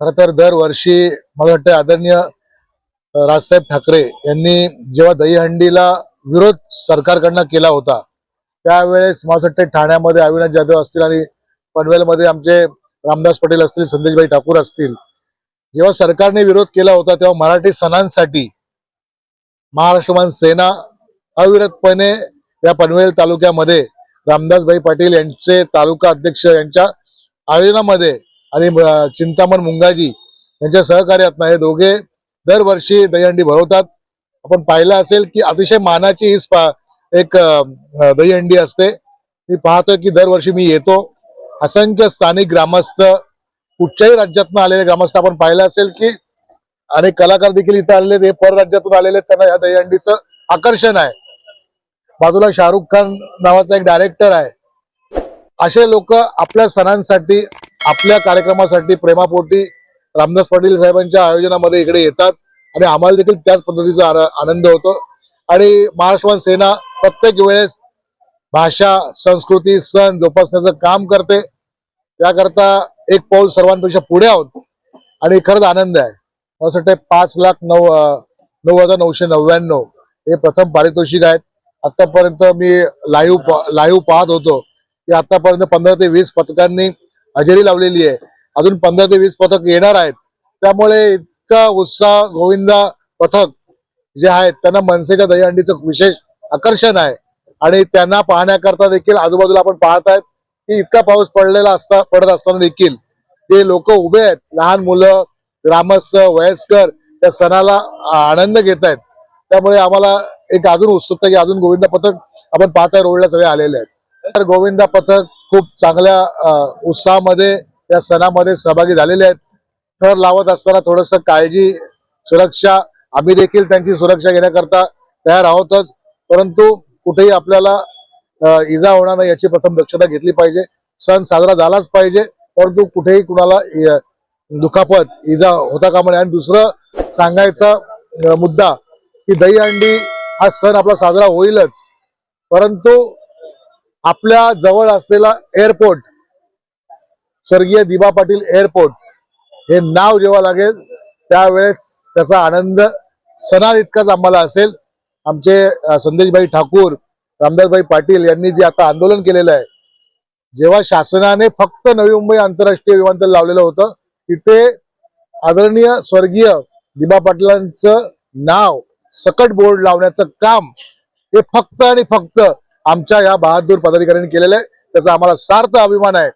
खर तर दरवर्षी मला वाटतं आदरणीय राजसाहेब ठाकरे यांनी जेव्हा दहीहंडीला विरोध सरकारकडनं केला होता त्यावेळेस मला वाटतं ठाण्यामध्ये अविनाश जाधव असतील आणि पनवेलमध्ये आमचे रामदास पटेल असतील संदेशभाई ठाकूर असतील जेव्हा सरकारने विरोध केला होता तेव्हा मराठी सणांसाठी महाराष्ट्रमान सेना अविरतपणे या पनवेल तालुक्यामध्ये रामदासभाई पाटील यांचे तालुका अध्यक्ष यांच्या आयोजनामध्ये आणि चिंतामण मुंगाजी यांच्या सहकार्यातनं हे दोघे दरवर्षी दहीहंडी भरवतात. आपण पाहिलं असेल की अतिशय मानाची ही स्पा एक दहीहंडी असते. मी पाहतोय की दरवर्षी मी येतो. असंख्य स्थानिक ग्रामस्थ कुठच्याही राज्यातून आलेले ग्रामस्थ आपण पाहिलं असेल की अनेक कलाकार देखील इथं आलेले हे परराज्यातून आलेले त्यांना या दहीहंडीचं आकर्षण आहे. बाजूला शाहरुख खान नावाचा एक डायरेक्टर आहे. असे लोक आपल्या सणांसाठी आपल्या कार्यक्रमासाठी प्रेमापोटी रामदास पाटील साहेबांच्या आयोजनामध्ये इकडे येतात आणि आम्हाला देखील त्याच पद्धतीचा आनंद होतो. आणि महाराष्ट्रवान सेना प्रत्येक वेळेस भाषा संस्कृती सण जोपासण्याचं काम करते. त्याकरता एक पाऊल सर्वांपेक्षा पुढे आहोत. आणि खरंच आनंद आहे. मला असं वाटतं पाच लाख नऊ नऊ हजार नऊशे नव्याण्णव हे प्रथम पारितोषिक आहेत. आतापर्यंत मी लाईव्ह लाईव्ह पाहत होतो. की आतापर्यंत पंधरा ते वीस पथकांनी हजेरी लावलेली आहे. अजून पंधरा ते वीस पथक येणार आहेत. त्यामुळे इतका उत्साह गोविंदा पथक जे आहेत त्यांना मनसेच्या दहीहंडीचं विशेष आकर्षण आहे. आणि त्यांना पाहण्याकरता देखील आजूबाजूला आपण पाहत आहेत की इतका पाऊस पडलेला असता पडत असताना देखील जे लोक उभे आहेत लहान मुलं ग्रामस्थ वयस्कर त्या सणाला आनंद घेत आहेत. त्यामुळे आम्हाला एक अजून उत्सुकता की अजून गोविंदा पथक आपण पाहताय रोडला सगळे आलेले आहेत. तर गोविंदा पथक खूप चांगल्या उत्साहामध्ये या सणामध्ये सहभागी झालेले आहेत. थर लावत असताना थोडस काळजी सुरक्षा आम्ही देखील त्यांची सुरक्षा घेण्याकरता तयार आहोतच. परंतु कुठेही आपल्याला इजा होणार नाही याची प्रथम दक्षता घेतली पाहिजे. सण साजरा झालाच पाहिजे परंतु कुठेही कुणाला दुखापत इजा होता कामा नये. आणि दुसरं सांगायचा मुद्दा की दहीहंडी हा सण आपला साजरा होईलच. परंतु आपल्या जवळ असलेला एअरपोर्ट स्वर्गीय दिबा पाटील एअरपोर्ट हे नाव जेव्हा लागेल त्यावेळेस त्याचा आनंद सणा इतकाच आम्हाला असेल. आमचे संदेशभाई ठाकूर रामदासभाई पाटील यांनी जे आता आंदोलन केलेलं आहे जेव्हा शासनाने फक्त नवी मुंबई आंतरराष्ट्रीय विमानतळ लावलेलं होतं तिथे आदरणीय स्वर्गीय दिबा पाटलांचं नाव सकट बोर्ड लावण्याचं काम हे फक्त आणि फक्त आमच्या या बहादूर पदाधिकाऱ्यांनी केलेलं आहे. त्याचा आम्हाला सार्थ अभिमान आहे.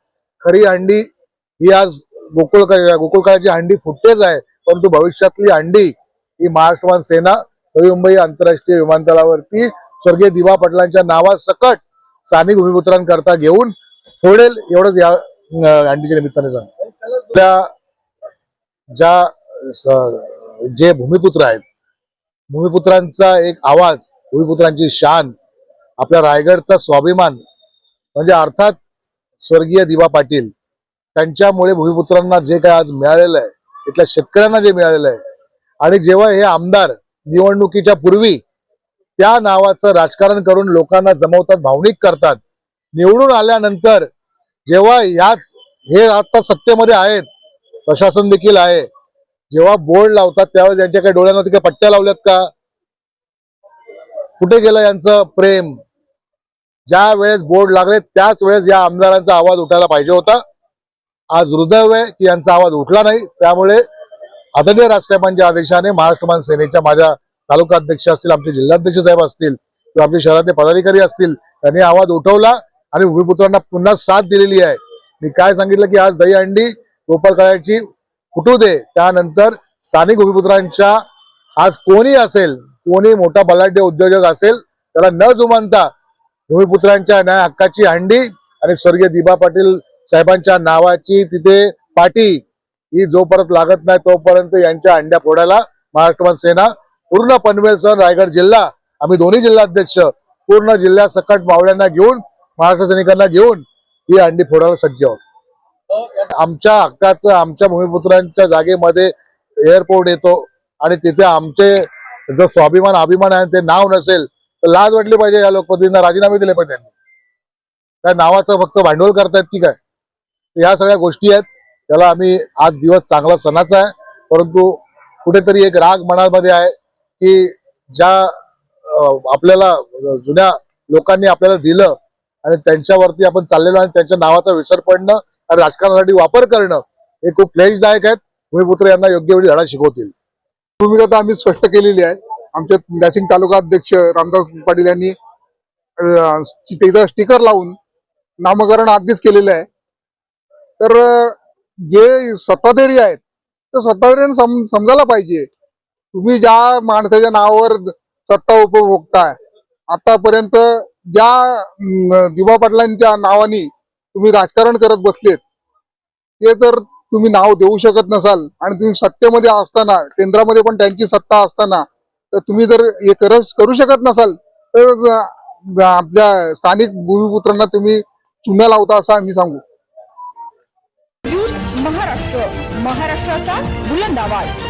खरी हंडी ही आज गोकुळकर गोकुळकाळाची हंडी फुटतेच आहे. परंतु भविष्यातली हंडी ही महाराष्ट्रवान सेना नवी मुंबई आंतरराष्ट्रीय विमानतळावरती स्वर्गीय दिवा पाटलांच्या नावासकट स्थानिक भूमिपुत्रांकरता घेऊन फोडेल एवढंच या हंडीच्या निमित्ताने सांग आपल्या ज्या जे भूमिपुत्र आहेत भूमिपुत्रांचा एक आवाज भूमिपुत्रांची शान आपल्या रायगडचा स्वाभिमान म्हणजे अर्थात स्वर्गीय दिवा पाटील त्यांच्यामुळे भूमिपुत्रांना जे काय आज मिळालेलं आहे इथल्या शेतकऱ्यांना जे मिळालेलं आहे आणि जेव्हा हे आमदार निवडणुकीच्या पूर्वी त्या नावाचं राजकारण करून लोकांना जमवतात भावनिक करतात निवडून आल्यानंतर जेव्हा याच हे आता सत्तेमध्ये आहेत प्रशासन देखील आहे जेव्हा बोर्ड लावतात त्यावेळेस यांच्या काही डोळ्यांवरती काही पट्ट्या लावल्यात का? कुठे गेलं यांचं प्रेम? ज्या वेळेस बोर्ड लागले त्याच वेळेस या आमदारांचा आवाज उठायला पाहिजे होता. आज हृदय की यांचा आवाज उठला नाही. त्यामुळे आदरणीय राजसाहेबांच्या आदेशाने महाराष्ट्र मान सेनेच्या माझ्या तालुका अध्यक्ष असतील आमचे जिल्हाध्यक्ष साहेब असतील किंवा आमचे शहरातले पदाधिकारी असतील त्यांनी आवाज उठवला आणि भूमिपुत्रांना पुन्हा साथ दिलेली आहे. मी काय सांगितलं की आज दहीहंडी अंडी काळ्याची फुटू दे. त्यानंतर स्थानिक भूमिपुत्रांच्या आज कोणी असेल कोणी मोठा बलाढ्य उद्योजक असेल त्याला न जुमानता भूमिपुत्रांच्या न्याय हक्काची हंडी आणि स्वर्गीय दिबा पाटील साहेबांच्या नावाची तिथे पाटी ही जोपर्यंत लागत नाही तोपर्यंत यांच्या अंड्या फोडायला महाराष्ट्र सेना पूर्ण पनवेल सह रायगड जिल्हा आम्ही दोन्ही जिल्हाध्यक्ष पूर्ण जिल्ह्यात सकट मावळ्यांना घेऊन महाराष्ट्र सैनिकांना घेऊन ही अंडी फोडायला सज्ज आहोत. आमच्या हक्काचं आमच्या भूमिपुत्रांच्या जागेमध्ये एअरपोर्ट येतो आणि तिथे आमचे जो स्वाभिमान अभिमान आहे ते नाव नसेल तर लाज वाटली पाहिजे या लोकप्रतिनिधींना राजीनामे दिले पाहिजे त्यांनी काय नावाचं फक्त भांडवल करतायत की काय? ह्या सगळ्या गोष्टी आहेत. त्याला आम्ही आज दिवस चांगला सणाचा आहे. परंतु कुठेतरी एक राग मनामध्ये आहे की ज्या आपल्याला जुन्या लोकांनी आपल्याला दिलं आणि त्यांच्यावरती आपण चाललेलो आणि त्यांच्या नावाचा विसर पडणं आणि राजकारणासाठी वापर करणं हे खूप क्लेशदायक आहेत. भूमिपुत्र यांना योग्य वेळी धडा शिकवतील. भूमिका तर आम्ही स्पष्ट केलेली आहे. आमचे नॅसिंग तालुका अध्यक्ष रामदास पाटील यांनी तिथं स्टिकर लावून नामकरण आधीच केलेलं आहे. तर जे सत्ताधारी आहेत तर सत्ताधारी सम समजायला पाहिजे. तुम्ही ज्या माणसाच्या नावावर सत्ता उपभोगताय आतापर्यंत ज्या दिवा पाटलांच्या नावाने तुम्ही राजकारण करत बसलेत ते तर तुम्ही नाव देऊ शकत नसाल आणि तुम्ही सत्तेमध्ये असताना केंद्रामध्ये पण त्यांची सत्ता असताना तर तुम्ही जर हे करत करू शकत नसाल तर आपल्या स्थानिक भूमिपुत्रांना तुम्ही चुना लावता असं आम्ही सांगू. महाराष्ट्र. महाराष्ट्राचा बुलंद आवाज.